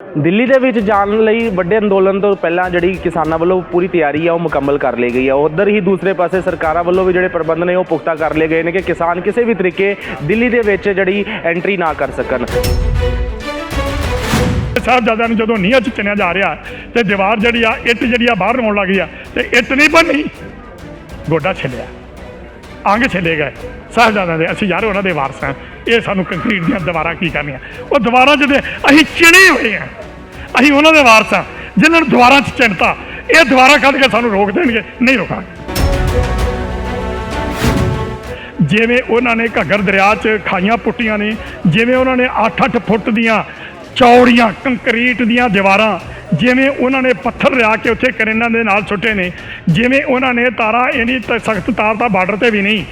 ਦਿੱਲੀ ਦੇ ਵਿੱਚ ਜਾਣ ਲਈ ਵੱਡੇ ਅੰਦੋਲਨ ਤੋਂ ਪਹਿਲਾਂ ਜਿਹੜੀ ਕਿਸਾਨਾਂ ਵੱਲੋਂ ਪੂਰੀ ਤਿਆਰੀ ਆ, ਉਹ ਮੁਕੰਮਲ ਕਰ ਲਈ ਗਈ ਆ। ਉਧਰ ਹੀ ਦੂਸਰੇ ਪਾਸੇ ਸਰਕਾਰਾਂ ਵੱਲੋਂ ਵੀ ਜਿਹੜੇ ਪ੍ਰਬੰਧ ਨੇ, ਉਹ ਪੁਖਤਾ ਕਰ ਲਏ ਗਏ ਨੇ ਕਿ ਕਿਸਾਨ ਕਿਸੇ ਵੀ ਤਰੀਕੇ ਦਿੱਲੀ ਦੇ ਵਿੱਚ ਜਿਹੜੀ ਐਂਟਰੀ ਨਾ ਕਰ ਸਕਣ। ਸਾਹਿਬਜ਼ਾਦਿਆਂ ਨੂੰ ਜਦੋਂ ਨੀਹਾਂ 'ਚ ਚਿਣਿਆ ਜਾ ਰਿਹਾ ਤੇ ਦੀਵਾਰ ਜਿਹੜੀ ਆ, ਇੱਟ ਜਿਹੜੀ ਆ, ਬਾਹਰ ਆਉਣ ਲੱਗ ਗਈ ਆ, ਤੇ ਇੱਟ ਨਹੀਂ ਬਣੀ ਗੋਡਾ ਛਿਲਿਆ। ਅੰਗ ਛਿਲੇ ਗਏ। ਸਾਹਿਬਜ਼ਾਦਿਆਂ ਦੇ, ਅਸੀਂ ਯਾਰ ਉਹਨਾਂ ਦੇ ਵਾਰਸ ਹਾਂ। ਇਹ ਸਾਨੂੰ ਕੰਕਰੀਟ ਦੀਆਂ ਦੀਵਾਰਾਂ ਕੀ ਕਰਨੀਆਂ? ਉਹ ਦੀਵਾਰਾਂ ਜਿਹਦੇ ਅਸੀਂ ਚਿਣੇ ਹੋਏ ਹਾਂ। ਅਸੀਂ ਉਹਨਾਂ ਦੇ ਵਾਰਸ ਹਾਂ, ਜਿਨ੍ਹਾਂ ਨੂੰ ਦੀਵਾਰਾਂ 'ਚ ਚਿਣਤਾ। ਇਹ ਦੀਵਾਰਾਂ ਕੱਢ ਕੇ ਸਾਨੂੰ ਰੋਕ ਦੇਣਗੇ, ਨਹੀਂ ਰੋਕਾਂਗੇ। ਜਿਵੇਂ ਉਹਨਾਂ ਨੇ ਘੱਗਰ ਦਰਿਆ 'ਚ ਖਾਈਆਂ ਪੁੱਟੀਆਂ ਨੇ, ਜਿਵੇਂ ਉਹਨਾਂ ਨੇ 8-8 ਫੁੱਟ ਦੀਆਂ ਚੌੜੀਆਂ ਕੰਕਰੀਟ ਦੀਆਂ ਦੀਵਾਰਾਂ ਜਿਵੇਂ ਉਹਨਾਂ ਨੇ ਪੱਥਰ ਲਿਆ ਕੇ ਉੱਥੇ ਕਰੇਨਾਂ ਦੇ ਨਾਲ ਸੁੱਟੇ ਨੇ, ਜਿਵੇਂ ਉਹਨਾਂ ਨੇ ਤਾਰਾਂ ਇੰਨੀ ਸਖਤ ਤਾਰ ਤਾਂ ਬਾਰਡਰ ਤੇ ਵੀ ਨਹੀਂ।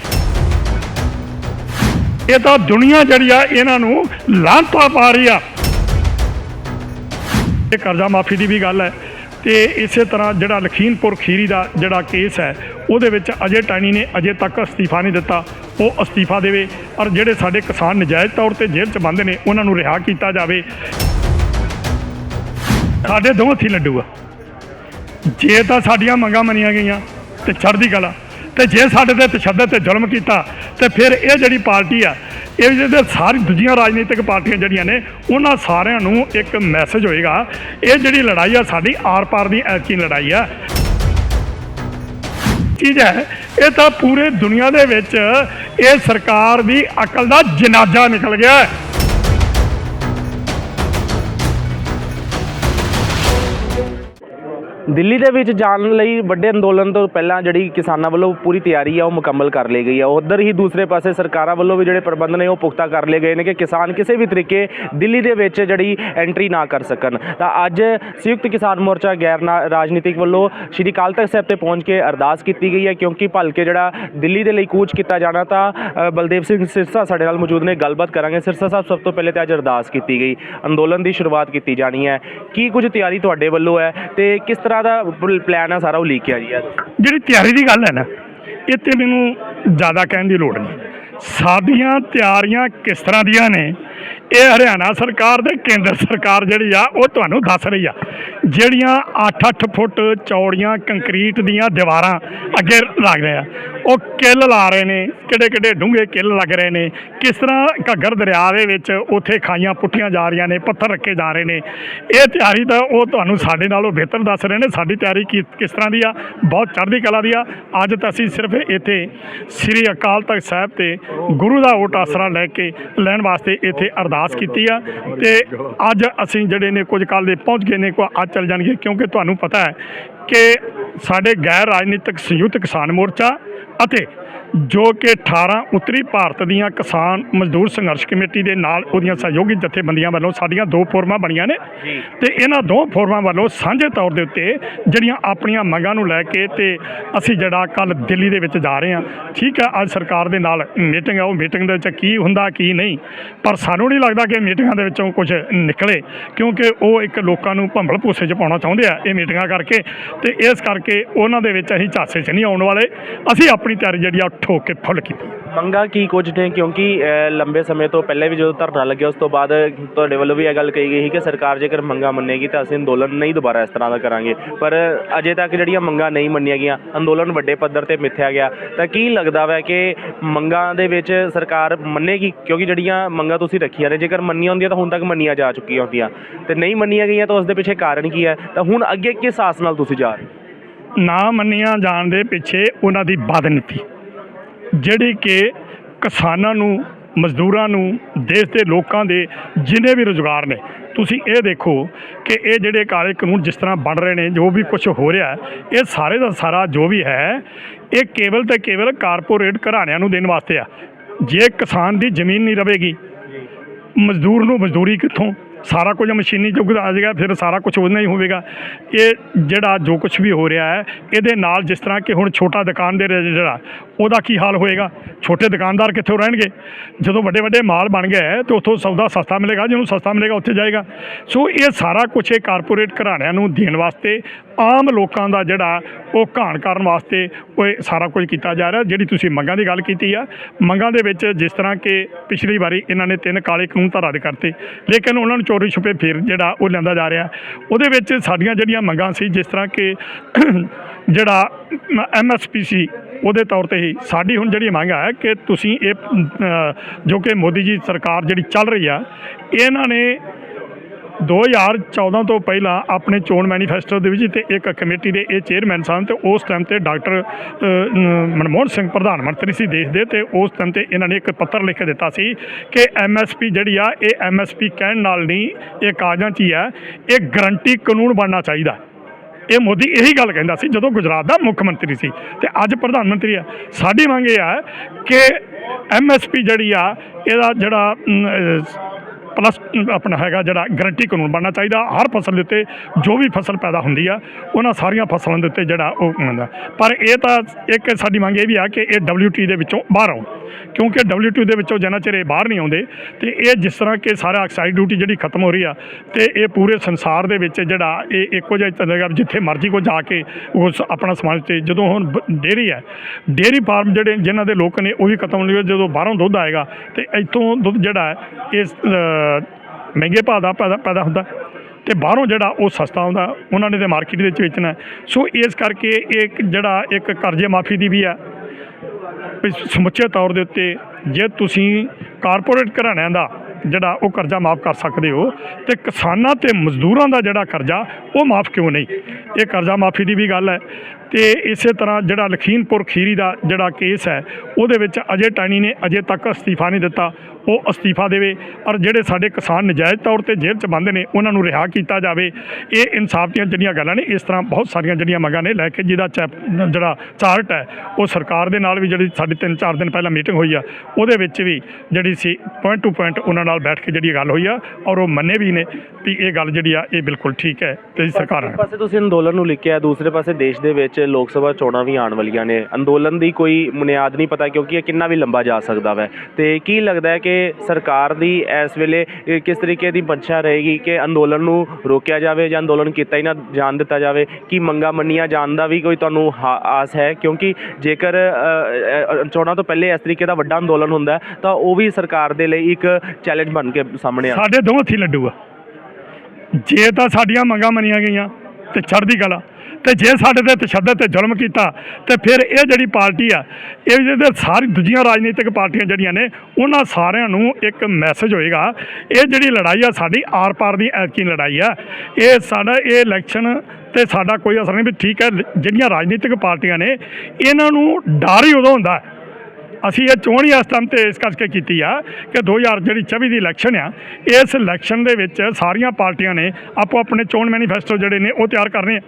ਇਹ ਤਾਂ ਦੁਨੀਆ ਜਿਹੜੀ ਆ, ਇਹਨਾਂ ਨੂੰ ਲਾਂਤਾ ਪਾ ਰਹੀ ਆ। ਇਹ ਕਰਜ਼ਾ ਮਾਫੀ ਦੀ ਵੀ ਗੱਲ ਹੈ। ਤੇ ਇਸੇ ਤਰ੍ਹਾਂ ਜਿਹੜਾ ਲਖੀਮਪੁਰ ਖੀਰੀ ਦਾ ਜਿਹੜਾ ਕੇਸ ਹੈ, ਉਹਦੇ ਵਿੱਚ ਅਜੇ ਟਾਣੀ ਨੇ ਅਜੇ ਤੱਕ ਅਸਤੀਫਾ ਨਹੀਂ ਦਿੱਤਾ। ਉਹ ਅਸਤੀਫਾ ਦੇਵੇ ਔਰ ਜਿਹੜੇ ਸਾਡੇ ਕਿਸਾਨ ਨਜਾਇਜ਼ ਤੌਰ ਤੇ ਜੇਲ੍ਹ 'ਚ ਬੰਦ ਨੇ, ਉਹਨਾਂ ਨੂੰ ਰਿਹਾ ਕੀਤਾ ਜਾਵੇ। ਸਾਡੇ ਦੋ ਹੱਥੀ ਲੱਡੂ ਆ। ਜੇ ਤਾਂ ਸਾਡੀਆਂ ਮੰਗਾਂ ਮੰਨੀਆਂ ਗਈਆਂ ਤੇ ਚੜ੍ਹਦੀ ਕਲਾ, ਤੇ ਜੇ ਸਾਡੇ ਤੇ ਤਸ਼ੱਦਦ ਤੇ ਜ਼ੁਲਮ ਕੀਤਾ, ਤੇ ਫਿਰ ਇਹ ਜਿਹੜੀ ਪਾਰਟੀ ਆ, ਇਹ ਜਿਹੜੇ ਸਾਰੀ ਦੂਜੀਆਂ ਰਾਜਨੀਤਿਕ ਪਾਰਟੀਆਂ ਜਿਹੜੀਆਂ ਨੇ, ਉਹਨਾਂ ਸਾਰਿਆਂ ਨੂੰ ਇੱਕ ਮੈਸੇਜ ਹੋਏਗਾ, ਇਹ ਜਿਹੜੀ ਲੜਾਈ ਆ, ਸਾਡੀ ਆਰ-ਪਾਰ ਦੀ ਐਤਕੀ ਲੜਾਈ ਆ। ਚੀਜ਼ ਹੈ ਇਹ ਤਾਂ ਪੂਰੇ ਦੁਨੀਆ ਦੇ ਵਿੱਚ ਇਹ ਸਰਕਾਰ ਦੀ ਅਕਲ ਦਾ ਜਨਾਜ਼ਾ ਨਿਕਲ ਗਿਆ ਹੈ। ਦਿੱਲੀ ਦੇ ਵਿੱਚ ਜਾਣ ਲਈ ਵੱਡੇ ਅੰਦੋਲਨ ਤੋਂ ਪਹਿਲਾਂ ਜਿਹੜੀ ਕਿਸਾਨਾਂ ਵੱਲੋਂ ਪੂਰੀ ਤਿਆਰੀ ਆ, ਉਹ ਮੁਕੰਮਲ ਕਰ ਲਈ ਗਈ ਆ। ਉਧਰ ਹੀ ਦੂਸਰੇ ਪਾਸੇ ਸਰਕਾਰਾਂ ਵੱਲੋਂ ਵੀ ਜਿਹੜੇ ਪ੍ਰਬੰਧ ਨੇ, ਉਹ ਪੁਖਤਾ ਕਰ ਲਏ ਗਏ ਨੇ ਕਿ ਕਿਸਾਨ ਕਿਸੇ ਵੀ ਤਰੀਕੇ ਦਿੱਲੀ ਦੇ ਵਿੱਚ ਜਿਹੜੀ ਐਂਟਰੀ ਨਾ ਕਰ ਸਕਣ। ਤਾਂ ਅੱਜ ਸੰਯੁਕਤ ਕਿਸਾਨ ਮੋਰਚਾ ਗੈਰ ਨਾ- ਰਾਜਨੀਤਿਕ ਵੱਲੋਂ ਸ਼੍ਰੀ ਅਕਾਲ ਤਖਤ ਸਾਹਿਬ ਤੇ ਪਹੁੰਚ ਕੇ ਅਰਦਾਸ ਕੀਤੀ ਗਈ ਹੈ ਕਿਉਂਕਿ ਭਲਕੇ ਜਿਹੜਾ ਦਿੱਲੀ ਦੇ ਲਈ ਕੂਚ ਕੀਤਾ ਜਾਣਾ ਤਾਂ ਬਲਦੇਵ ਸਿੰਘ ਸਿਰਸਾ ਸਾਡੇ ਨਾਲ ਮੌਜੂਦ ਨੇ, ਗੱਲਬਾਤ ਕਰਾਂਗੇ। ਸਿਰਸਾ ਸਾਹਿਬ, ਸਭ ਤੋਂ ਪਹਿਲੇ ਤੇ ਅੱਜ ਅਰਦਾਸ ਕੀਤੀ ਗਈ। ਅੰਦੋਲਨ ਦੀ ਸ਼ੁਰੂਆਤ ਕੀਤੀ ਜਾਣੀ ਹੈ। ਕੀ ਕੁਝ ਤਿਆਰੀ ਤੁਹਾਡੇ ਵੱਲੋਂ ਹੈ ਤੇ ਕਿਸ ਤਰ੍ਹਾਂ ਦਾ ਪਲਾਨ ਹੈ ਸਾਰਾ ਉਹ ਲੀਕਿਆ ਜੀ ਹੈ ਜਿਹੜੀ ਤਿਆਰੀ ਦੀ ਗੱਲ ਹੈ ਨਾ ਇਹ ਤੇ ਮੈਨੂੰ ਜ਼ਿਆਦਾ ਕਹਿਣ ਦੀ ਲੋੜ ਨਹੀਂ। ਸਾਡੀਆਂ ਤਿਆਰੀਆਂ ਕਿਸ ਤਰ੍ਹਾਂ ਦੀਆਂ ਨੇ ਇਹ ਹਰਿਆਣਾ ਸਰਕਾਰ ਤੇ ਕੇਂਦਰ ਸਰਕਾਰ ਜਿਹੜੀ ਆ, ਉਹ ਤੁਹਾਨੂੰ ਦੱਸ ਰਹੀ ਆ। ਜਿਹੜੀਆਂ 8-8 ਫੁੱਟ ਚੌੜੀਆਂ ਕੰਕਰੀਟ ਦੀਆਂ ਦੀਵਾਰਾਂ ਅੱਗੇ ਲੱਗ ਰਹੇ ਆ, ਉਹ ਕਿੱਲ ਲਾ ਰਹੇ ਨੇ ਕਿਹੜੇ ਕਿਹੜੇ ਡੂੰਘੇ ਕਿੱਲ ਲੱਗ ਰਹੇ ਨੇ। ਕਿਸ ਤਰ੍ਹਾਂ ਘੱਗਰ ਦਰਿਆ ਦੇ ਵਿੱਚ ਉੱਥੇ ਖਾਈਆਂ ਪੁੱਟੀਆਂ ਜਾ ਰਹੀਆਂ ਨੇ, ਪੱਥਰ ਰੱਖੇ ਜਾ ਰਹੇ ਨੇ। ਇਹ ਤਿਆਰੀ ਤਾਂ ਉਹ ਤੁਹਾਨੂੰ ਸਾਡੇ ਨਾਲੋਂ ਬਿਹਤਰ ਦੱਸ ਰਹੇ ਨੇ। ਸਾਡੀ ਤਿਆਰੀ ਕੀ, ਕਿਸ ਤਰ੍ਹਾਂ ਦੀ ਆ? ਬਹੁਤ ਚੜ੍ਹਦੀ ਕਲਾ ਦੀ ਆ। ਅੱਜ ਤਾਂ ਅਸੀਂ ਸਿਰਫ ਇੱਥੇ ਸ੍ਰੀ ਅਕਾਲ ਤਖਤ ਸਾਹਿਬ ਤੇ ਗੁਰੂ ਦਾ ਓਟ ਆਸਰਾ ਲੈ ਕੇ ਲੈਣ ਵਾਸਤੇ ਇੱਥੇ ਅਰਦਾਸ ਕੀਤੀ ਆ ਤੇ ਅੱਜ ਅਸੀਂ ਜਿਹੜੇ ਨੇ ਕੁਝ ਕਾਲ ਦੇ ਪਹੁੰਚ ਗਏ ਨੇ ਕੋ ਅੱਜ ਚੱਲ ਜਾਣਗੇ ਕਿਉਂਕਿ ਤੁਹਾਨੂੰ ਪਤਾ ਹੈ ਕਿ ਸਾਡੇ ਗੈਰ ਰਾਜਨੀਤਿਕ ਸੰਯੁਕਤ ਕਿਸਾਨ ਮੋਰਚਾ ਅਤੇ ਜੋ ਕਿ 18 ਉੱਤਰੀ ਭਾਰਤ ਦੀਆਂ ਕਿਸਾਨ ਮਜ਼ਦੂਰ ਸੰਘਰਸ਼ ਕਮੇਟੀ ਦੇ ਨਾਲ ਉਹਦੀਆਂ ਸਹਿਯੋਗੀ ਜਥੇਬੰਦੀਆਂ ਵੱਲੋਂ ਸਾਡੀਆਂ ਦੋ ਫੋਰਮਾਂ ਬਣੀਆਂ ਨੇ। ਤੇ ਇਹਨਾਂ ਦੋ ਫੋਰਮਾਂ ਵੱਲੋਂ ਸਾਂਝੇ ਤੌਰ ਦੇ ਉੱਤੇ ਜਿਹੜੀਆਂ ਆਪਣੀਆਂ ਮੰਗਾਂ ਨੂੰ ਲੈ ਕੇ ਤੇ ਅਸੀਂ ਜਿਹੜਾ ਕੱਲ ਦਿੱਲੀ ਦੇ ਵਿੱਚ ਜਾ ਰਹੇ ਹਾਂ ਠੀਕ ਹੈ ਅੱਜ ਸਰਕਾਰ ਦੇ ਨਾਲ ਮੀਟਿੰਗ ਹੈ ਉਹ ਮੀਟਿੰਗ ਦੇ ਵਿੱਚ ਕੀ ਹੁੰਦਾ ਕੀ ਨਹੀਂ ਪਰ ਸਾਨੂੰ ਨਹੀਂ ਲੱਗਦਾ ਕਿ ਮੀਟਿੰਗਾਂ ਦੇ ਵਿੱਚੋਂ ਕੁਝ ਨਿਕਲੇ ਕਿਉਂਕਿ ਉਹ ਇੱਕ ਲੋਕਾਂ ਨੂੰ ਭੰਬਲ ਭੂਸੇ 'ਚ ਪਾਉਣਾ ਚਾਹੁੰਦੇ ਆ ਇਹ ਮੀਟਿੰਗਾਂ ਕਰਕੇ ਤੇ ਇਸ ਕਰਕੇ ਉਹਨਾਂ ਦੇ ਵਿੱਚ ਅਸੀਂ ਝਾਸੇ 'ਚ ਨਹੀਂ ਆਉਣ ਵਾਲੇ ਅਸੀਂ ਆਪਣੀ ਤਿਆਰੀ ਜਿਹੜੀ ਆ ਠੋਕ ਕੇ ਫੁੱਲ ਕੀਤੀ ਮੰਗਾ ਕੀ ਕੁਝ ਨੇ? ਕਿਉਂਕਿ ਲੰਬੇ ਸਮੇਂ ਤੋਂ ਪਹਿਲੇ ਵੀ ਜਦੋਂ ਧਰਨਾ ਲੱਗਿਆ ਉਸ ਤੋਂ ਬਾਅਦ ਤੁਹਾਡੇ ਵੱਲੋਂ ਵੀ ਇਹ ਗੱਲ ਕਹੀ ਗਈ ਸੀ ਕਿ ਸਰਕਾਰ ਜੇਕਰ ਮੰਗਾ ਮੰਨੇਗੀ ਤਾਂ ਅਸੀਂ ਅੰਦੋਲਨ ਨਹੀਂ ਦੁਬਾਰਾ ਇਸ ਤਰ੍ਹਾਂ ਦਾ ਕਰਾਂਗੇ। ਪਰ ਅਜੇ ਤੱਕ ਜਿਹੜੀਆਂ ਮੰਗਾਂ ਨਹੀਂ ਮੰਨੀਆਂ ਗਈਆਂ ਅੰਦੋਲਨ ਵੱਡੇ ਪੱਧਰ ਤੇ ਮਿੱਥਿਆ ਗਿਆ। ਤਾਂ ਕੀ ਲੱਗਦਾ ਵੈ ਕਿ ਮੰਗਾਂ ਦੇ ਵਿੱਚ ਸਰਕਾਰ ਮੰਨੇਗੀ? ਕਿਉਂਕਿ ਜਿਹੜੀਆਂ ਮੰਗਾਂ ਤੁਸੀਂ ਰੱਖੀਆਂ ਨੇ ਜੇਕਰ ਮੰਨੀਆਂ ਹੁੰਦੀਆਂ ਤਾਂ ਹੁਣ ਤੱਕ ਮੰਨੀਆਂ ਜਾ ਚੁੱਕੀਆਂ ਹੁੰਦੀਆਂ। ਤੇ ਨਹੀਂ ਮੰਨੀਆਂ ਗਈਆਂ ਤਾਂ ਉਸ ਦੇ ਪਿੱਛੇ ਕਾਰਨ ਕੀ ਹੈ? ਤਾਂ ਹੁਣ ਅੱਗੇ ਕਿਸ ਆਸ ਨਾਲ ਤੁਸੀਂ ਜਾ ਰਹੇ ਹੋ? ਨਾ ਮੰਨੀਆਂ ਜਾਣ ਦੇ ਪਿੱਛੇ ਉਹਨਾਂ ਦੀ ਬਦ ਨੀਤੀ ਜਿਹੜੀ ਕਿ ਕਿਸਾਨਾਂ ਨੂੰ, ਮਜ਼ਦੂਰਾਂ ਨੂੰ, ਦੇਸ਼ ਦੇ ਲੋਕਾਂ ਦੇ ਜਿੰਨੇ ਵੀ ਰੁਜ਼ਗਾਰ ਨੇ, ਤੁਸੀਂ ਇਹ ਦੇਖੋ ਕਿ ਇਹ ਜਿਹੜੇ ਕਾਲੇ ਕਾਨੂੰਨ ਜਿਸ ਤਰ੍ਹਾਂ ਬਣ ਰਹੇ ਨੇ, ਜੋ ਵੀ ਕੁਝ ਹੋ ਰਿਹਾ, ਇਹ ਸਾਰੇ ਦਾ ਸਾਰਾ ਜੋ ਵੀ ਹੈ, ਇਹ ਕੇਵਲ ਤੇ ਕੇਵਲ ਕਾਰਪੋਰੇਟ ਘਰਾਣਿਆਂ ਨੂੰ ਦੇਣ ਵਾਸਤੇ ਆ। ਜੇ ਕਿਸਾਨ ਦੀ ਜ਼ਮੀਨ ਨਹੀਂ ਰਵੇਗੀ, ਮਜ਼ਦੂਰ ਨੂੰ ਮਜ਼ਦੂਰੀ ਕਿੱਥੋਂ? ਸਾਰਾ ਕੁਝ ਮਸ਼ੀਨੀ ਯੁੱਗ ਦਾ ਆ ਜਾਏਗਾ ਫਿਰ ਸਾਰਾ ਕੁਝ ਉਹਨਾਂ ਹੀ ਹੋਵੇਗਾ। ਇਹ ਜਿਹੜਾ ਜੋ ਕੁਝ ਵੀ ਹੋ ਰਿਹਾ ਹੈ, ਇਹਦੇ ਨਾਲ ਜਿਸ ਤਰ੍ਹਾਂ ਕਿ ਹੁਣ ਛੋਟਾ ਦੁਕਾਨਦਾਰ ਹੈ ਜਿਹੜਾ, ਉਹਦਾ ਕੀ ਹਾਲ ਹੋਏਗਾ? ਛੋਟੇ ਦੁਕਾਨਦਾਰ ਕਿੱਥੋਂ ਰਹਿਣਗੇ? ਜਦੋਂ ਵੱਡੇ ਵੱਡੇ ਮਾਲ ਬਣ ਗਏ ਤੇ ਉੱਥੋਂ ਸੌਦਾ ਸਸਤਾ ਮਿਲੇਗਾ, ਜਿਹਨੂੰ ਸਸਤਾ ਮਿਲੇਗਾ, ਉੱਥੇ ਜਾਏਗਾ। ਸੋ ਇਹ ਸਾਰਾ ਕੁਝ ਇਹ ਕਾਰਪੋਰੇਟ ਘਰਾਣਿਆਂ ਨੂੰ ਦੇਣ ਵਾਸਤੇ, ਆਮ ਲੋਕਾਂ ਦਾ ਜਿਹੜਾ, ਉਹ ਘਾਣ ਕਰਨ ਵਾਸਤੇ ਉਹ ਇਹ ਸਾਰਾ ਕੁਝ ਕੀਤਾ ਜਾ ਰਿਹਾ, ਜਿਹੜੀ ਤੁਸੀਂ ਮੰਗਾਂ ਦੀ ਗੱਲ ਕੀਤੀ ਆ। ਮੰਗਾਂ ਦੇ ਵਿੱਚ ਜਿਸ ਤਰ੍ਹਾਂ ਕਿ ਪਿਛਲੀ ਵਾਰੀ ਇਹਨਾਂ ਨੇ ਤਿੰਨ ਕਾਲੇ ਕਾਨੂੰਨ ਤਾਂ ਰੱਦ ਕਰਤੇ, ਲੇਕਿਨ ਉਹਨਾਂ ਨੂੰ ਚੋਰੀ ਛੁਪੇ ਫਿਰ ਜਿਹੜਾ ਉਹ ਲੈਂਦਾ ਜਾ ਰਿਹਾ। ਉਹਦੇ ਵਿੱਚ ਸਾਡੀਆਂ ਜਿਹੜੀਆਂ ਮੰਗਾਂ ਸੀ, ਜਿਸ ਤਰ੍ਹਾਂ ਕਿ ਜਿਹੜਾ ਐਮਐਸਪੀ ਸੀ, ਉਹਦੇ ਤੌਰ ਤੇ ਹੀ ਸਾਡੀ ਹੁਣ ਜਿਹੜੀ ਮੰਗ ਹੈ ਕਿ ਤੁਸੀਂ ਇਹ ਜੋ ਕਿ ਮੋਦੀ ਜੀ ਸਰਕਾਰ ਜਿਹੜੀ ਚੱਲ ਰਹੀ ਆ, ਇਹਨਾਂ ਨੇ 2014 ਤੋਂ ਪਹਿਲਾਂ ਆਪਣੇ ਚੋਣ ਮੈਨੀਫੈਸਟੋ ਦੇ ਵਿੱਚ ਤੇ ਇੱਕ ਕਮੇਟੀ ਦੇ ਇਹ ਚੇਅਰਮੈਨ ਸਨ ਤੇ ਉਸ ਟਾਈਮ ਤੇ ਡਾਕਟਰ ਮਨਮੋਹਨ ਸਿੰਘ ਪ੍ਰਧਾਨ ਮੰਤਰੀ ਸੀ ਦੇਸ਼ ਦੇ ਤੇ ਉਸ ਟਾਈਮ ਤੇ ਇਹਨਾਂ ਨੇ ਇੱਕ ਪੱਤਰ ਲਿਖ ਕੇ ਦਿੱਤਾ ਸੀ ਕਿ ਐਮਐਸਪੀ ਜਿਹੜੀ ਆ, ਇਹ ਐਮਐਸਪੀ ਕਹਿਣ ਨਾਲ ਨਹੀਂ, ਇਹ ਕਾਗਜ਼ਾਂ 'ਚ ਹੀ ਆ, ਇਹ ਗਰੰਟੀ ਕਾਨੂੰਨ ਬਣਨਾ ਚਾਹੀਦਾ। ਇਹ ਮੋਦੀ ਇਹੀ ਗੱਲ ਕਹਿੰਦਾ ਸੀ ਜਦੋਂ ਗੁਜਰਾਤ ਦਾ ਮੁੱਖ ਮੰਤਰੀ ਸੀ। ਤੇ ਅੱਜ ਪ੍ਰਧਾਨ ਮੰਤਰੀ ਆ। ਸਾਡੀ ਮੰਗ ਇਹ ਆ ਕਿ ਐਮਐਸਪੀ ਜਿਹੜੀ ਆ, ਇਹਦਾ ਜਿਹੜਾ ਪਲੱਸ ਆਪਣਾ ਹੈਗਾ ਜਿਹੜਾ ਗਰੰਟੀ ਕਾਨੂੰਨ ਬਣਨਾ ਚਾਹੀਦਾ। ਹਰ ਫਸਲ ਦੇ ਉੱਤੇ ਜੋ ਵੀ ਫਸਲ ਪੈਦਾ ਹੁੰਦੀ ਆ, ਉਹਨਾਂ ਸਾਰੀਆਂ ਫਸਲਾਂ ਦੇ ਉੱਤੇ ਜਿਹੜਾ ਉਹ ਹੁੰਦਾ। ਪਰ ਇਹ ਤਾਂ ਇੱਕ ਸਾਡੀ ਮੰਗ ਇਹ ਵੀ ਆ ਕਿ ਇਹ WT ਦੇ ਵਿੱਚੋਂ ਬਾਹਰ ਆਉਣ ਕਿਉਂਕਿ WT ਦੇ ਵਿੱਚੋਂ ਜਿੰਨਾ ਚਿਰ ਇਹ ਬਾਹਰ ਨਹੀਂ ਆਉਂਦੇ, ਤੇ ਇਹ ਜਿਸ ਤਰ੍ਹਾਂ ਕਿ ਸਾਰਾ ਆਕਸਾਈਡ ਡਿਊਟੀ ਜਿਹੜੀ ਖਤਮ ਹੋ ਰਹੀ ਆ, ਤੇ ਇਹ ਪੂਰੇ ਸੰਸਾਰ ਦੇ ਵਿੱਚ ਜਿਹੜਾ ਇਹ ਇੱਕੋ ਜਿਹਾ ਚੱਲੇਗਾ ਜਿੱਥੇ ਮਰਜ਼ੀ ਕੋ ਜਾ ਕੇ ਉਸ ਆਪਣਾ ਸਮਾਜ ਤੇ ਜਦੋਂ ਹੁਣ ਬ- ਡੇਅਰੀ ਹੈ ਡੇਅਰੀ ਫਾਰਮ ਜਿਹੜੇ ਜਿਨ੍ਹਾਂ ਦੇ ਲੋਕ ਨੇ ਉਹ ਵੀ ਖਤਮ ਹੋਣਗੇ, ਜਦੋਂ ਬਾਹਰੋਂ ਦੁੱਧ ਆਏਗਾ, ਤੇ ਇੱਥੋਂ ਦੁੱਧ ਜਿਹੜਾ ਹੈ, ਇਸ ਮਹਿੰਗੇ ਭਾਅ ਦਾ ਪੈਦਾ ਪੈਦਾ ਹੁੰਦਾ ਤੇ ਬਾਹਰੋਂ ਜਿਹੜਾ ਉਹ ਸਸਤਾ ਆਉਂਦਾ ਉਹਨਾਂ ਨੇ ਤੇ ਮਾਰਕੀਟ ਵਿੱਚ ਵੇਚਣਾ ਸੋ ਇਸ ਕਰਕੇ ਇੱਕ ਜਿਹੜਾ ਇੱਕ ਕਰਜ਼ੇ ਮਾਫੀ ਦੀ ਵੀ ਹੈ। ਸਮੁੱਚੇ ਤੌਰ ਦੇ ਉੱਤੇ ਜੇ ਤੁਸੀਂ ਕਾਰਪੋਰੇਟ ਘਰਾਣਿਆਂ ਦਾ ਜਿਹੜਾ ਉਹ ਕਰਜ਼ਾ ਮਾਫ ਕਰ ਸਕਦੇ ਹੋ, ਤੇ ਕਿਸਾਨਾਂ ਤੇ ਮਜ਼ਦੂਰਾਂ ਦਾ ਜਿਹੜਾ ਕਰਜ਼ਾ, ਉਹ ਮਾਫ ਕਿਉਂ ਨਹੀਂ? ਇਹ ਕਰਜ਼ਾ ਮਾਫੀ ਦੀ ਵੀ ਗੱਲ ਹੈ। ਤੇ ਇਸੇ ਤਰ੍ਹਾਂ ਜਿਹੜਾ ਲਖੀਮਪੁਰ ਖੀਰੀ ਦਾ ਜਿਹੜਾ ਕੇਸ ਹੈ, ਉਹਦੇ ਵਿੱਚ ਅਜੇ ਟਾਣੀ ਨੇ ਅਜੇ ਤੱਕ ਅਸਤੀਫਾ ਨਹੀਂ ਦਿੱਤਾ। ਉਹ ਅਸਤੀਫਾ ਦੇਵੇ ਔਰ ਜਿਹੜੇ ਸਾਡੇ ਕਿਸਾਨ ਨਜਾਇਜ਼ ਤੌਰ ਤੇ ਜੇਲ੍ਹ 'ਚ ਬੰਦ ਨੇ ਉਹਨਾਂ ਨੂੰ ਰਿਹਾ ਕੀਤਾ ਜਾਵੇ। ਇਹ ਇਨਸਾਫ ਦੀਆਂ ਜਿਹੜੀਆਂ ਗੱਲਾਂ ਨੇ ਇਸ ਤਰ੍ਹਾਂ ਬਹੁਤ ਸਾਰੀਆਂ ਜਿਹੜੀਆਂ ਮੰਗਾਂ ਨੇ ਲੈ ਕੇ ਜਿਹਦਾ ਜਿਹੜਾ ਚਾਰਟ ਹੈ ਉਹ ਸਰਕਾਰ ਦੇ ਨਾਲ ਵੀ ਜਿਹੜੀ ਸਾਡੀ ਤਿੰਨ ਚਾਰ ਦਿਨ ਪਹਿਲਾਂ ਮੀਟਿੰਗ ਹੋਈ ਆ ਉਹਦੇ ਵਿੱਚ ਵੀ ਜਿਹੜੀ ਸੀ ਪੁਆਇੰਟ ਟੂ ਪੁਆਇੰਟ ਉਹਨਾਂ ਨਾਲ ਬੈਠ ਕੇ ਜਿਹੜੀ ਗੱਲ ਹੋਈ ਆ ਔਰ ਉਹ ਮੰਨੇ ਵੀ ਨੇ ਵੀ ਇਹ ਗੱਲ ਜਿਹੜੀ ਆ ਇਹ ਬਿਲਕੁਲ ਠੀਕ ਹੈ ਤੇ ਸਰਕਾਰ ਇੱਕ ਪਾਸੇ ਤੁਸੀਂ ਅੰਦੋਲਨ ਨੂੰ ਲਿਖਿਆ ਦੂਸਰੇ ਪਾਸੇ ਦੇਸ਼ ਦੇ ਵਿੱਚ ਲੋਕ ਸਭਾ ਚੋਣਾਂ ਵੀ ਆਉਣ ਵਾਲੀਆਂ ਨੇ। ਅੰਦੋਲਨ ਦੀ ਕੋਈ ਬੁਨਿਆਦ ਨਹੀਂ ਪਤਾ ਕਿਉਂਕਿ ਇਹ ਕਿੰਨਾ ਵੀ ਲੰਬਾ ਜਾ ਸਕਦਾ ਵੈ। ਤੇ ਕੀ ਲੱਗਦਾ ਹੈ ਕਿ ਸਰਕਾਰ ਦੀ ਇਸ ਵੇਲੇ ਕਿਸ ਤਰੀਕੇ ਦੀ ਮਨਸ਼ਾ ਰਹੇਗੀ ਕਿ ਅੰਦੋਲਨ ਨੂੰ ਰੋਕਿਆ ਜਾਵੇ ਜਾਂ ਅੰਦੋਲਨ ਕੀਤਾ ਹੀ ਨਾ ਜਾਣ ਦਿੱਤਾ ਜਾਵੇ? ਕੀ ਮੰਗਾ ਮੰਨੀਆਂ ਜਾਣ ਦਾ ਵੀ ਕੋਈ ਤੁਹਾਨੂੰ ਹਾ- ਆਸ ਹੈ? ਕਿਉਂਕਿ ਜੇਕਰ ਚੋਣਾਂ ਤੋਂ ਪਹਿਲੇ ਇਸ ਤਰੀਕੇ ਦਾ ਵੱਡਾ ਅੰਦੋਲਨ ਹੁੰਦਾ ਤਾਂ ਉਹ ਵੀ ਸਰਕਾਰ ਦੇ ਲਈ ਇੱਕ ਚੈਲੰਜ ਬਣ ਕੇ ਸਾਹਮਣੇ ਆ। ਸਾਡੇ ਦੋ ਹੱਥੀ ਲੱਡੂ ਆ। ਜੇ ਤਾਂ ਸਾਡੀਆਂ ਮੰਗਾਂ ਮੰਨੀਆਂ ਗਈਆਂ ਤੇ ਚੜ੍ਹਦੀ ਕਲਾ। ਤੇ ਜੇ ਸਾਡੇ ਤੇ ਤਸ਼ੱਦਦ ਤੇ ਜ਼ੁਲਮ ਕੀਤਾ, ਤੇ ਫਿਰ ਇਹ ਜਿਹੜੀ ਪਾਰਟੀ ਆ, ਇਹ ਜਿਹੜੇ ਸਾਰੀ ਦੂਜੀਆਂ ਰਾਜਨੀਤਿਕ ਪਾਰਟੀਆਂ ਜਿਹੜੀਆਂ ਨੇ, ਉਹਨਾਂ ਸਾਰਿਆਂ ਨੂੰ ਇੱਕ ਮੈਸੇਜ ਹੋਏਗਾ, ਇਹ ਜਿਹੜੀ ਲੜਾਈ ਆ, ਸਾਡੀ ਆਰ ਪਾਰ ਦੀ ਐਤਕੀ ਲੜਾਈ ਆ, ਇਹ ਸਾਡਾ, ਇਹ ਇਲੈਕਸ਼ਨ ਤੇ ਸਾਡਾ ਕੋਈ ਅਸਰ ਨਹੀਂ ਵੀ ਠੀਕ ਹੈ, ਜਿਹੜੀਆਂ ਰਾਜਨੀਤਿਕ ਪਾਰਟੀਆਂ ਨੇ, ਇਹਨਾਂ ਨੂੰ ਡਰ ਹੀ ਉਦੋਂ ਹੁੰਦਾ। ਅਸੀਂ ਇਹ ਚੋਣ ਹੀ ਇਸ ਟਾਈਮ ਤੇ ਇਸ ਕਰਕੇ ਕੀਤੀ ਆ ਕਿ 2000 ਜਿਹੜੀ 24 ਦੀ ਇਲੈਕਸ਼ਨ ਆ, ਇਸ ਇਲੈਕਸ਼ਨ ਦੇ ਵਿੱਚ ਸਾਰੀਆਂ ਪਾਰਟੀਆਂ ਨੇ ਆਪੋ ਆਪਣੇ ਚੋਣ ਮੈਨੀਫੈਸਟੋ ਜਿਹੜੇ ਨੇ, ਉਹ ਤਿਆਰ ਕਰਨੇ ਆ।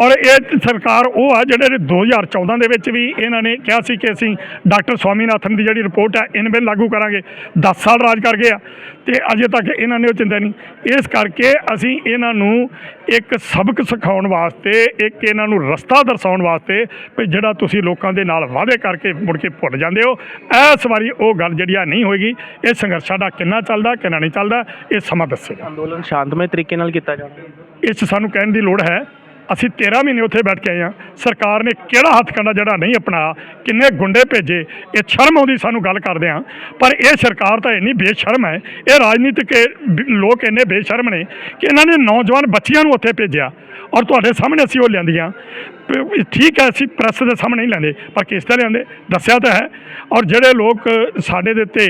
ਔਰ ਇਹ ਸਰਕਾਰ ਉਹ ਆ ਜਿਹੜੇ 2014 ਦੇ ਵਿੱਚ ਵੀ ਇਹਨਾਂ ਨੇ ਕਿਹਾ ਸੀ ਕਿ ਅਸੀਂ ਡਾਕਟਰ ਸਵਾਮੀਨਾਥਨ ਦੀ ਜਿਹੜੀ ਰਿਪੋਰਟ ਹੈ ਇਨ ਬਿਲ ਲਾਗੂ ਕਰਾਂਗੇ। 10 ਸਾਲ ਰਾਜ ਕਰ ਗਏ ਆ ਤੇ ਅਜੇ ਤੱਕ ਇਹਨਾਂ ਨੇ ਉਹ ਚਿੰਤਾ ਨਹੀਂ। ਇਸ ਕਰਕੇ ਅਸੀਂ ਇਹਨਾਂ ਨੂੰ ਇੱਕ ਸਬਕ ਸਿਖਾਉਣ ਵਾਸਤੇ ਇੱਕ ਇਹਨਾਂ ਨੂੰ ਰਸਤਾ ਦਰਸਾਉਣ ਵਾਸਤੇ ਵੀ ਜਿਹੜਾ ਤੁਸੀਂ ਲੋਕਾਂ ਦੇ ਨਾਲ ਵਾਅਦੇ ਕਰਕੇ ਮੁੜ ਕੇ ਭੁੱਲ ਜਾਂਦੇ ਹੋ। ਇਸ ਵਾਰੀ ਉਹ ਗੱਲ ਜਿਹੜੀ ਆ ਨਹੀਂ ਹੋਏਗੀ। ਇਹ ਸੰਘਰਸ਼ ਸਾਡਾ ਕਿੰਨਾ ਚੱਲਦਾ ਕਿੰਨਾ ਨਹੀਂ ਚੱਲਦਾ ਇਹ ਸਮਾਂ ਦੱਸੇਗਾ। ਅੰਦੋਲਨ ਸ਼ਾਂਤਮਈ ਤਰੀਕੇ ਨਾਲ ਕੀਤਾ ਜਾਵੇ ਇਸ ਸਾਨੂੰ ਕਹਿਣ ਦੀ ਲੋੜ ਹੈ ਅਸੀਂ 13 ਮਹੀਨੇ ਉੱਥੇ ਬੈਠ ਕੇ ਆਏ ਹਾਂ। ਸਰਕਾਰ ਨੇ ਕਿਹੜਾ ਹੱਥ ਕੰਡਾ ਜਿਹੜਾ ਨਹੀਂ ਅਪਣਾਇਆ ਕਿੰਨੇ ਗੁੰਡੇ ਭੇਜੇ, ਇਹ ਸ਼ਰਮ ਆਉਂਦੀ ਸਾਨੂੰ ਗੱਲ ਕਰਦੇ ਹਾਂ। ਪਰ ਇਹ ਸਰਕਾਰ ਤਾਂ ਇੰਨੀ ਬੇਸ਼ਰਮ ਹੈ, ਇਹ ਰਾਜਨੀਤਿਕ ਲੋਕ ਇੰਨੇ ਬੇਸ਼ਰਮ ਨੇ ਕਿ ਇਹਨਾਂ ਨੇ ਨੌਜਵਾਨ ਬੱਚਿਆਂ ਨੂੰ ਉੱਥੇ ਭੇਜਿਆ। ਔਰ ਤੁਹਾਡੇ ਸਾਹਮਣੇ ਅਸੀਂ ਉਹ ਲਿਆਂਦੀਆਂ। ਠੀਕ ਹੈ, ਅਸੀਂ ਪ੍ਰੈਸ ਦੇ ਸਾਹਮਣੇ ਨਹੀਂ ਲੈਂਦੇ, ਪਰ ਕਿਸ ਤਰ੍ਹਾਂ ਲਿਆਂਦੇ, ਦੱਸਿਆ ਤਾਂ ਹੈ। ਔਰ ਜਿਹੜੇ ਲੋਕ ਸਾਡੇ ਦੇ ਉੱਤੇ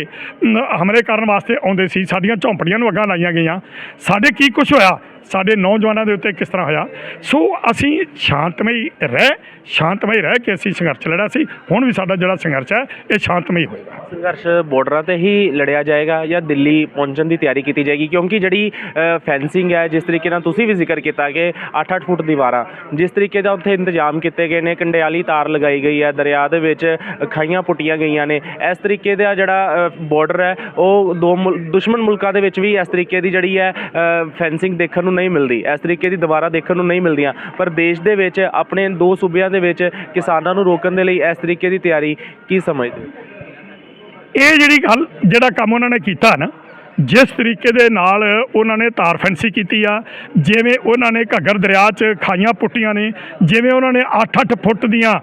ਹਮਲੇ ਕਰਨ ਵਾਸਤੇ ਆਉਂਦੇ ਸੀ, ਸਾਡੀਆਂ ਝੌਂਪੜੀਆਂ ਨੂੰ ਅੱਗਾਂ ਲਾਈਆਂ ਗਈਆਂ। ਸਾਡੇ ਕੀ ਕੁਝ ਹੋਇਆ? ਸਾਡੇ ਨੌਜਵਾਨਾਂ ਦੇ ਉੱਤੇ ਕਿਸ ਤਰ੍ਹਾਂ ਹੋਇਆ? ਸੋ ਅਸੀਂ ਸ਼ਾਂਤਮਈ ਰਹਿ ਸ਼ਾਂਤਮਈ ਰਹਿ ਕੇ ਅਸੀਂ ਸੰਘਰਸ਼ ਲੜਿਆ ਸੀ। ਹੁਣ ਵੀ ਸਾਡਾ ਜਿਹੜਾ ਸੰਘਰਸ਼ ਹੈ, ਇਹ ਸ਼ਾਂਤਮਈ ਹੋਏਗਾ। ਸੰਘਰਸ਼ ਬਾਰਡਰਾਂ ਤੇ ਹੀ ਲੜਿਆ ਜਾਏਗਾ ਜਾਂ ਦਿੱਲੀ ਪਹੁੰਚਣ ਦੀ ਤਿਆਰੀ ਕੀਤੀ ਜਾਏਗੀ? ਕਿਉਂਕਿ ਜਿਹੜੀ ਫੈਂਸਿੰਗ ਹੈ, ਜਿਸ ਤਰੀਕੇ ਨਾਲ ਤੁਸੀਂ ਵੀ ਜ਼ਿਕਰ ਕੀਤਾ ਕਿ 8-8 ਫੁੱਟ ਦੀਵਾਰਾਂ, ਜਿਸ ਤਰੀਕੇ ਦਾ ਉੱਥੇ ਇੰਤਜ਼ਾਮ ਕੀਤੇ ਗਏ ਨੇ, ਕੰਡਿਆਲੀ ਤਾਰ ਲਗਾਈ ਗਈ ਹੈ, ਦਰਿਆ ਦੇ ਵਿੱਚ ਖਾਈਆਂ ਪੁੱਟੀਆਂ ਗਈਆਂ ਨੇ। ਇਸ ਤਰੀਕੇ ਦਾ ਜਿਹੜਾ ਬਾਰਡਰ ਹੈ, ਉਹ ਦੋ ਮੁਲ- ਦੁਸ਼ਮਣ ਮੁਲਕਾਂ ਦੇ ਵਿੱਚ ਵੀ ਇਸ ਤਰੀਕੇ ਦੀ ਜਿਹੜੀ ਹੈ ਫੈਂਸਿੰਗ ਦੇਖਣ ਨੂੰ ਨਹੀਂ ਮਿਲਦੀ। ਇਸ ਤਰੀਕੇ ਦੀ ਦੁਬਾਰਾ ਦੇਖਣ ਨੂੰ ਨਹੀਂ ਮਿਲਦੀਆਂ। ਪਰ ਦੇਸ਼ ਦੇ ਵਿੱਚ, ਆਪਣੇ ਦੋ ਸੂਬਿਆਂ ਦੇ ਵਿੱਚ ਕਿਸਾਨਾਂ ਨੂੰ ਰੋਕਣ ਦੇ ਲਈ ਇਸ ਤਰੀਕੇ ਦੀ ਤਿਆਰੀ ਕੀ ਸਮਝਦੇ ਇਹ ਜਿਹੜੀ ਗੱਲ, ਜਿਹੜਾ ਕੰਮ ਉਹਨਾਂ ਨੇ ਕੀਤਾ ਨਾ, ਜਿਸ ਤਰੀਕੇ ਦੇ ਨਾਲ ਉਹਨਾਂ ਨੇ ਤਾਰ ਫੈਂਸੀ ਕੀਤੀ ਆ, ਜਿਵੇਂ ਉਹਨਾਂ ਨੇ ਘੱਗਰ ਦਰਿਆ 'ਚ ਖਾਈਆਂ ਪੁੱਟੀਆਂ ਨੇ, ਜਿਵੇਂ ਉਹਨਾਂ ਨੇ 8-8 ਫੁੱਟ ਦੀਆਂ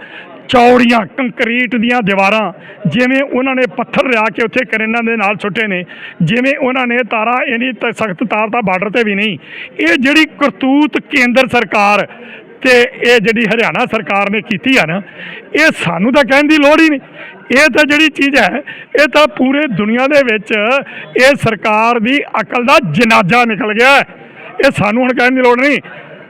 ਚੌੜੀਆਂ ਕੰਕਰੀਟ ਦੀਆਂ ਦੀਵਾਰਾਂ, ਜਿਵੇਂ ਉਹਨਾਂ ਨੇ ਪੱਥਰ ਲਿਆ ਕੇ ਉੱਥੇ ਕਰੇਨਾਂ ਦੇ ਨਾਲ ਸੁੱਟੇ ਨੇ, ਜਿਵੇਂ ਉਹਨਾਂ ਨੇ ਤਾਰਾਂ ਇੰਨੀ ਸਖਤ ਤਾਰ ਤਾਂ ਬਾਰਡਰ ਤੇ ਵੀ ਨਹੀਂ, ਇਹ ਜਿਹੜੀ ਕਰਤੂਤ ਕੇਂਦਰ ਸਰਕਾਰ ਤੇ ਇਹ ਜਿਹੜੀ ਹਰਿਆਣਾ ਸਰਕਾਰ ਨੇ ਕੀਤੀ ਆ ਨਾ, ਇਹ ਸਾਨੂੰ ਤਾਂ ਕਹਿਣ ਦੀ ਲੋੜ ਹੀ ਨਹੀਂ, ਇਹ ਤਾਂ ਜਿਹੜੀ ਚੀਜ਼ ਹੈ, ਇਹ ਤਾਂ ਪੂਰੇ ਦੁਨੀਆ ਦੇ ਵਿੱਚ ਇਹ ਸਰਕਾਰ ਦੀ ਅਕਲ ਦਾ ਜਨਾਜ਼ਾ ਨਿਕਲ ਗਿਆ ਇਹ ਸਾਨੂੰ ਹੁਣ ਕਹਿਣ ਦੀ ਲੋੜ ਨਹੀਂ।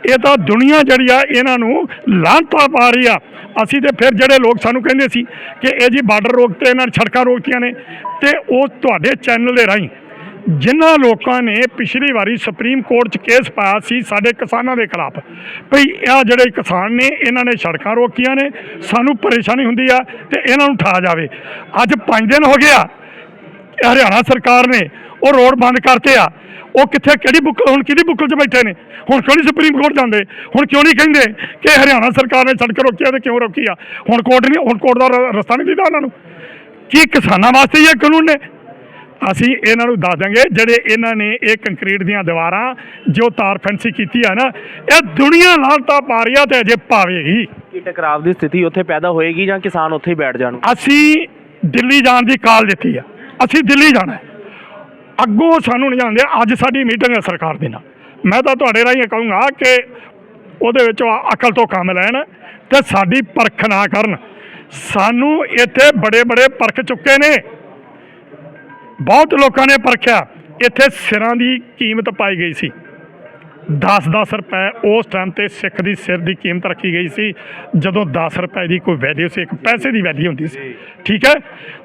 ਇਹ ਤਾਂ ਦੁਨੀਆ ਜਿਹੜੀ ਆ, ਇਹਨਾਂ ਨੂੰ ਲਾਂਤਾਂ ਪਾ ਰਹੀ ਆ। ਅਸੀਂ ਤੇ ਫਿਰ ਜਿਹੜੇ ਲੋਕ ਸਾਨੂੰ ਕਹਿੰਦੇ ਸੀ ਕਿ ਇਹ ਜੀ ਬਾਰਡਰ ਰੋਕਤੇ ਇਹਨਾਂ ਨੇ ਸੜਕਾਂ ਰੋਕਤੀਆਂ ਨੇ, ਤੇ ਉਹ ਤੁਹਾਡੇ ਚੈਨਲ ਦੇ ਰਾਹੀਂ ਜਿਨ੍ਹਾਂ ਲੋਕਾਂ ਨੇ ਪਿਛਲੀ ਵਾਰੀ ਸੁਪਰੀਮ ਕੋਰਟ 'ਚ ਕੇਸ ਪਾਇਆ ਸੀ ਸਾਡੇ ਕਿਸਾਨਾਂ ਦੇ ਖਿਲਾਫ, ਭਈ ਇਹ ਜਿਹੜੇ ਕਿਸਾਨ ਨੇ, ਇਹਨਾਂ ਨੇ ਸੜਕਾਂ ਰੋਕੀਆਂ ਨੇ, ਸਾਨੂੰ ਪਰੇਸ਼ਾਨੀ ਹੁੰਦੀ ਆ ਤੇ ਇਹਨਾਂ ਨੂੰ ਠਾ ਜਾਵੇ। ਅੱਜ 5 ਦਿਨ ਹੋ ਗਿਆ ਹਰਿਆਣਾ ਸਰਕਾਰ ਨੇ ਉਹ ਰੋਡ ਬੰਦ ਕਰਤੇ ਆ। ਉਹ ਕਿੱਥੇ ਕਿਹੜੀ ਬੁੱਕਲ ਹੁਣ ਕਿਹਦੀ ਬੁੱਕਲ 'ਚ ਬੈਠੇ ਨੇ? ਹੁਣ ਕਿਉਂ ਨਹੀਂ ਸੁਪਰੀਮ ਕੋਰਟ ਜਾਂਦੇ? ਹੁਣ ਕਿਉਂ ਨਹੀਂ ਕਹਿੰਦੇ ਕਿ ਹਰਿਆਣਾ ਸਰਕਾਰ ਨੇ ਸੜਕ ਰੋਕੀ ਆ ਤੇ ਕਿਉਂ ਰੋਕੀ ਆ? ਹੁਣ ਕੋਰਟ ਨਹੀਂ ਹੁਣ ਕੋਰਟ ਦਾ ਰਸਤਾ ਨਹੀਂ ਦਿੱਤਾ ਉਹਨਾਂ ਨੂੰ। ਕੀ ਕਿਸਾਨਾਂ ਵਾਸਤੇ ਇਹ ਕਾਨੂੰਨ ਨੇ? ਅਸੀਂ ਇਹਨਾਂ ਨੂੰ ਦੱਸ ਦਾਂਗੇ ਜਿਹੜੇ ਇਹਨਾਂ ਨੇ ਇਹ ਕੰਕਰੀਟ ਦੀਆਂ ਦੀਵਾਰਾਂ ਜੋ ਤਾਰ ਫੈਂਸੀ ਕੀਤੀ ਆ ਨਾ ਇਹ ਦੁਨੀਆ ਲਾਂਤਾ ਪਾ ਰਹੀ ਆ ਤੇ ਅਜੇ ਪਾਵੇਗੀ। ਕੀ ਟਕਰਾਵ ਦੀ ਸਥਿਤੀ ਉੱਥੇ ਪੈਦਾ ਹੋਏਗੀ ਜਾਂ ਕਿਸਾਨ ਉੱਥੇ ਹੀ ਬੈਠ ਜਾਣ? ਅਸੀਂ ਦਿੱਲੀ ਜਾਣ ਦੀ ਕਾਲ ਦਿੱਤੀ ਆ। ਅਸੀਂ ਦਿੱਲੀ ਜਾਣਾ ਹੈ। ਅੱਗੋਂ ਸਾਨੂੰ ਨਹੀਂ ਜਾਂਦੇ ਅੱਜ ਸਾਡੀ ਮੀਟਿੰਗ ਹੈ ਸਰਕਾਰ ਦੇ ਨਾਲ। ਮੈਂ ਤਾਂ ਤੁਹਾਡੇ ਰਾਹੀਂ ਕਹੂੰਗਾ ਕਿ ਉਹਦੇ ਵਿੱਚ ਉਹ ਅਕਲ ਤੋਂ ਕੰਮ ਲੈਣ ਤੇ ਸਾਡੀ ਪਰਖ ਨਾ ਕਰਨ। ਸਾਨੂੰ ਇੱਥੇ ਬੜੇ ਬੜੇ ਪਰਖ ਚੁੱਕੇ ਨੇ। ਬਹੁਤ ਲੋਕਾਂ ਨੇ ਪਰਖਿਆ। ਇੱਥੇ ਸਿਰਾਂ ਦੀ ਕੀਮਤ ਪਾਈ ਗਈ ਸੀ। 10-10 ਰੁਪਏ ਉਸ ਟਾਈਮ ਤੇ ਸਿੱਖ ਦੀ ਸਿਰ ਦੀ ਕੀਮਤ ਰੱਖੀ ਗਈ ਸੀ ਜਦੋਂ 10 ਰੁਪਏ ਦੀ ਕੋਈ ਵੈਲਿਊ ਸੀ ਇੱਕ ਪੈਸੇ ਦੀ ਵੈਲਿਊ ਹੁੰਦੀ ਸੀ। ਠੀਕ ਹੈ?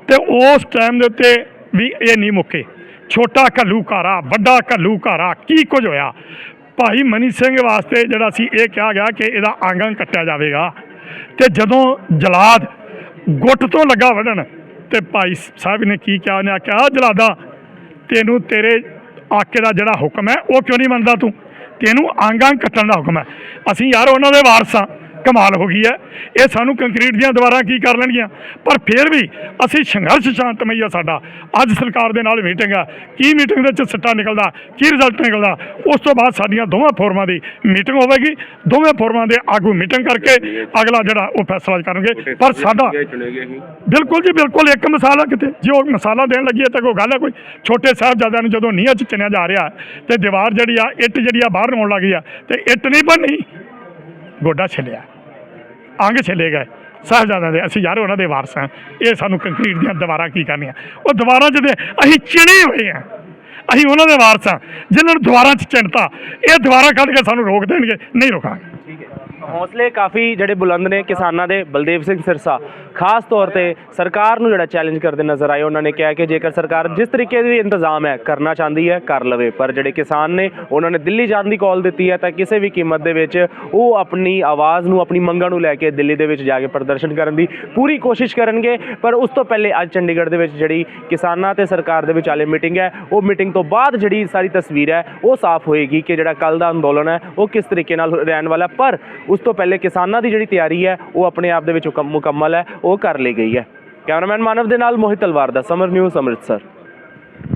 ਤੇ ਉਸ ਟਾਈਮ ਦੇ ਉੱਤੇ ਵੀ ਇਹ ਨਹੀਂ ਮੁੱਕੇ। ਛੋਟਾ ਘੱਲੂਘਾਰਾ ਵੱਡਾ ਘੱਲੂਘਾਰਾ ਕੀ ਕੁਝ ਹੋਇਆ? ਭਾਈ ਮਨੀ ਸਿੰਘ ਵਾਸਤੇ ਜਿਹੜਾ ਸੀ, ਇਹ ਕਿਹਾ ਗਿਆ ਕਿ ਇਹਦਾ ਆਂਗਣ ਕੱਟਿਆ ਜਾਵੇਗਾ। ਤੇ ਜਦੋਂ ਜਲਾਦ ਗੁੱਟ ਤੋਂ ਲੱਗਾ ਵੱਢਣ, ਤੇ ਭਾਈ ਸਾਹਿਬ ਨੇ ਕੀ ਕਿਹਾ? ਉਹਨੇ ਆਖਿਆ ਜਲਾਦਾ, ਤੈਨੂੰ ਤੇਰੇ ਆਕੇ ਦਾ ਜਿਹੜਾ ਹੁਕਮ ਹੈ, ਉਹ ਕਿਉਂ ਨਹੀਂ ਮੰਨਦਾ ਤੂੰ? ਤੈਨੂੰ ਆਂਗਾਂ ਕੱਟਣ ਦਾ ਹੁਕਮ ਹੈ। ਅਸੀਂ ਯਾਰ ਉਹਨਾਂ ਦੇ ਵਾਰਸ ਹਾਂ। ਕਮਾਲ ਹੋ ਗਈ ਹੈ। ਇਹ ਸਾਨੂੰ ਕੰਕਰੀਟ ਦੀਆਂ ਦੀਵਾਰਾਂ ਕੀ ਕਰ ਲੈਣਗੀਆਂ? ਪਰ ਫਿਰ ਵੀ ਅਸੀਂ ਸੰਘਰਸ਼ ਸ਼ਾਂਤਮਈ ਆ ਸਾਡਾ। ਅੱਜ ਸਰਕਾਰ ਦੇ ਨਾਲ ਮੀਟਿੰਗ ਆ। ਕੀ ਮੀਟਿੰਗ ਦੇ ਵਿੱਚ ਸਿੱਟਾ ਨਿਕਲਦਾ? ਕੀ ਰਿਜ਼ਲਟ ਨਿਕਲਦਾ? ਉਸ ਤੋਂ ਬਾਅਦ ਸਾਡੀਆਂ ਦੋਵਾਂ ਫੋਰਮਾਂ ਦੀ ਮੀਟਿੰਗ ਹੋਵੇਗੀ। ਦੋਵੇਂ ਫੋਰਮਾਂ ਦੇ ਆਗੂ ਮੀਟਿੰਗ ਕਰਕੇ ਅਗਲਾ ਜਿਹੜਾ ਉਹ ਫੈਸਲਾ ਕਰਨਗੇ। ਪਰ ਸਾਡਾ ਬਿਲਕੁਲ ਜੀ ਬਿਲਕੁਲ। ਇੱਕ ਮਿਸਾਲ ਕਿਤੇ। ਜੇ ਉਹ ਮਿਸਾਲਾਂ ਦੇਣ ਲੱਗੀ ਤਾਂ ਕੋਈ ਗੱਲ ਹੈ ਕੋਈ। ਛੋਟੇ ਸਾਹਿਬਜ਼ਾਦਿਆਂ ਨੂੰ ਜਦੋਂ ਨੀਹਾਂ 'ਚ ਚਿਣਿਆ ਜਾ ਰਿਹਾ ਤੇ ਦੀਵਾਰ ਜਿਹੜੀ ਆ ਇੱਟ ਜਿਹੜੀ ਆ ਬਾਹਰ ਆਉਣ ਲੱਗੀ ਆ ਤੇ ਇੱਟ ਨਹੀਂ ਬਣਨੀ ਗੋਡਾ ਛਿਲਿਆ। ਅੰਗ ਛਿੱਲੇ ਗਏ। ਸਾਹਿਬਜ਼ਾਦਿਆਂ ਦੇ, ਅਸੀਂ ਯਾਰ ਉਹਨਾਂ ਦੇ ਵਾਰਸ ਹਾਂ। ਇਹ ਸਾਨੂੰ ਕੰਕਰੀਟ ਦੀਆਂ ਦੀਵਾਰਾਂ ਕੀ ਕਰਨੀਆਂ? ਉਹ ਦੀਵਾਰਾਂ ਜਿਹਦੇ ਅਸੀਂ ਚਿਣੇ ਹੋਏ ਆ ਅਸੀਂ ਉਹਨਾਂ ਦੇ ਵਾਰਸ ਹਾਂ। ਜਿਨ੍ਹਾਂ ਨੂੰ ਦੀਵਾਰਾਂ 'ਚ ਚਿਣਤਾ, ਇਹ ਦੀਵਾਰਾਂ ਕੱਢ ਕੇ ਸਾਨੂੰ ਰੋਕ ਦੇਣਗੇ। ਨਹੀਂ ਰੋਕਾਂਗੇ। ਹੌਸਲੇ ਕਾਫੀ ਜਿਹੜੇ ਬੁਲੰਦ ਨੇ ਕਿਸਾਨਾਂ ਦੇ, ਬਲਦੇਵ ਸਿੰਘ ਸਿਰਸਾ। ਖਾਸ ਤੌਰ ਤੇ ਸਰਕਾਰ ਨੂੰ ਜਿਹੜਾ ਚੈਲੰਜ ਕਰਦੇ ਨਜ਼ਰ ਆਏ, ਉਹਨਾਂ ਨੇ ਕਿਹਾ ਕਿ ਜੇਕਰ ਸਰਕਾਰ ਜਿਸ ਤਰੀਕੇ ਦੀ ਇੰਤਜ਼ਾਮ ਹੈ, ਕਰਨਾ ਚਾਹੁੰਦੀ ਹੈ, ਕਰ ਲਵੇ। ਪਰ ਜਿਹੜੇ ਕਿਸਾਨ ਨੇ, ਉਹਨਾਂ ਨੇ ਦਿੱਲੀ ਜਾਣ ਦੀ ਕਾਲ ਦਿੱਤੀ ਹੈ, ਤਾਂ ਕਿਸੇ ਵੀ ਕੀਮਤ ਦੇ ਵਿੱਚ ਉਹ ਆਪਣੀ ਆਵਾਜ਼ ਨੂੰ, ਆਪਣੀ ਮੰਗਾਂ ਨੂੰ ਲੈ ਕੇ ਦਿੱਲੀ ਦੇ ਵਿੱਚ ਜਾ ਕੇ ਪ੍ਰਦਰਸ਼ਨ ਕਰਨ ਦੀ ਪੂਰੀ ਕੋਸ਼ਿਸ਼ ਕਰਨਗੇ। ਪਰ ਉਸ ਤੋਂ ਪਹਿਲੇ ਅੱਜ ਚੰਡੀਗੜ੍ਹ ਦੇ ਵਿੱਚ ਜਿਹੜੀ ਕਿਸਾਨਾਂ ਤੇ ਸਰਕਾਰ ਦੇ ਵਿਚਾਲੇ ਮੀਟਿੰਗ ਹੈ, ਉਹ ਮੀਟਿੰਗ ਤੋਂ ਬਾਅਦ ਜਿਹੜੀ ਸਾਰੀ ਤਸਵੀਰ ਹੈ, ਉਹ ਸਾਫ਼ ਹੋਏਗੀ ਕਿ ਜਿਹੜਾ ਕੱਲ ਦਾ ਅੰਦੋਲਨ ਹੈ, ਉਹ ਕਿਸ ਤਰੀਕੇ ਨਾਲ ਰਹਿਣ ਵਾਲਾ ਪਰ ਉਸ ਤੋਂ ਪਹਿਲੇ ਕਿਸਾਨਾਂ ਦੀ ਜਿਹੜੀ ਤਿਆਰੀ ਹੈ, ਉਹ ਆਪਣੇ ਆਪ ਦੇ ਵਿੱਚ ਮੁਕੰਮਲ ਹੈ, ਉਹ ਕਰ ਲਈ ਗਈ ਹੈ। ਕੈਮਰਾਮੈਨ ਮਾਨਵ ਦੇ ਨਾਲ ਮੋਹਿਤ ਤਲਵਾਰ ਦਾ ਸਮਰ ਨਿਊਜ਼, ਅੰਮ੍ਰਿਤਸਰ।